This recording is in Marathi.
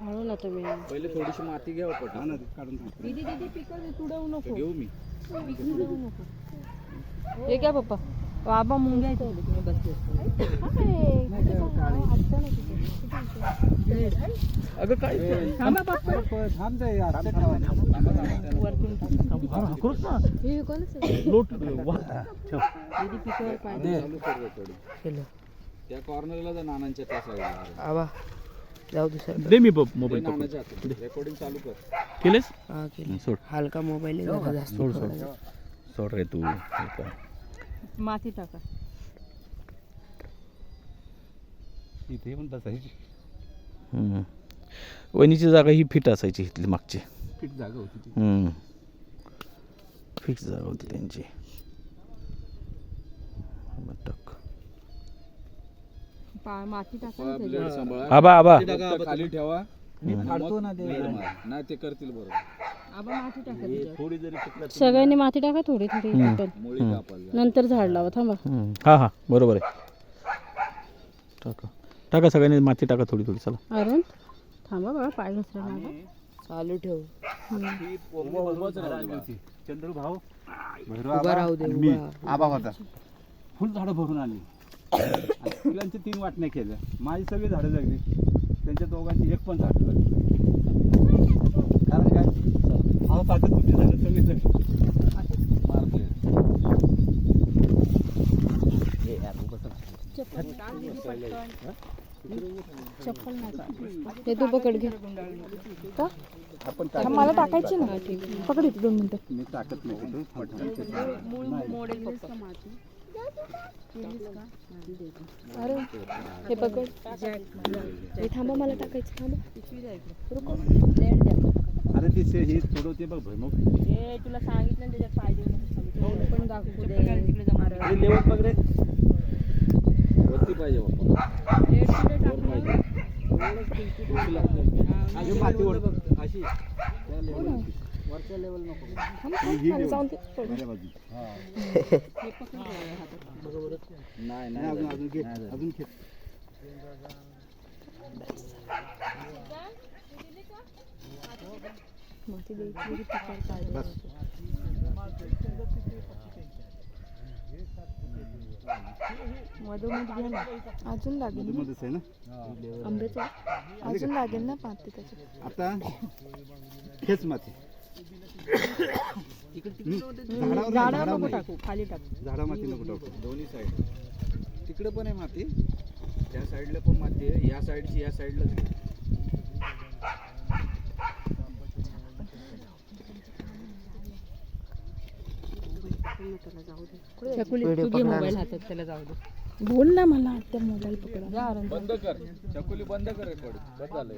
हळू ना तुम्ही. पहिले थोडीशी माती घ्या पट काढून दीदी दीदी पिकं तुडवू नको घेऊ मी. तुडवू नको. हे घ्या पप्पा. बाबा मुंग्या आहेत. अगं काय थांबा पप्पा. थांब दे यार वरतून हे? दीदी पिकावर. केलं. त्या कॉर्नरला जा नानांच्या त्या साईडला आबा जाऊ दे सर. दे मी मोबाईल नानाच्या हातात. रेकॉर्डिंग चालू कर. केलेस? हा केलं. सोड. हलका मोबाईल आहे जरा. जास्त सोड सोड. थोडा. सोड रे तू. हलका. माती टाका. इथे पण बसायची हम्म. वहिनीची जागा ही फिट असायची इथली मागची. फिट जागा होती ती. फिक्स जागा होती त्यांची. पा- माती टाका ना सांभाळा. आबा आबा फक्त खाली ठेवा. मी आणि फाडतो मग ना ते. blade मारा. नाही ते करतील बरोबर. आबा माती टाका त्याच्यावर. थोडी जरी पिकला सगळ्यांनी माती टाका थोडी थोडी टोटल मुळी कापायला नंतर झाड लावा थांबा. हम्म. हा हा बरोबर आहे. टाका. टाका सगळ्यांनी माती टाका थोडी थोडी चला. अरुण थांबा बाबा पाय घसरा माझा चालू ठेव. चंद्र भाऊ मी. आबा होता फुल झाडं भरून आणि फुलांचे तीन वाटण्या केल्या माझी सगळी झाडं जगली. त्यांच्या दोघांची एक पण झाड जगली कारण काय? अहो पाहता तुमची झाडं सगळी चप्पल नाही हे तू पकड घे. का? हा, मला टाकायची ना. पकड इथे दोन मिनिटं. मी टाकत नाही. अरे हे पकड हे थांबा मला टाकायचं. थांबा. रुको. अरे ती से ही सोडवते बघ भैमुख हे तुला सांगितलं त्याच्यात पाय देऊ पण दाखवू दे. हे लेवल बघ रे. वरती पाहिजे बाप्पा वर पाहिजे हे माती ओढ अशी. त्या ची. वरच्या लेवल नको. जाऊन दे माझ्या बाजू नाही नाही अजून. अजून घे. अजून घे. माती द्यायची पिकावर पाय द्यायचं. बस. मधोमध घ्या ना. अजून लागेल ना. मध्येच आहे ना? आंब्याचं अजून लागेल ना माती त्याच्यात. आता हेच माती. झाडावर नको. टाकू खाली टाकू. झाडा माती नको टाकू. दोन्ही साईड तिकडे पण आहे माती. त्या साईडला पण माती आहे. या साईडची या साईडलाच आहे. छकुली तू घे मोबाईल हातात त्याला जाऊ दे. बोल ना मला त्या मोबाईल पकडा. बंद कर. चकुली बंद कर रेकॉर्ड बस झालं.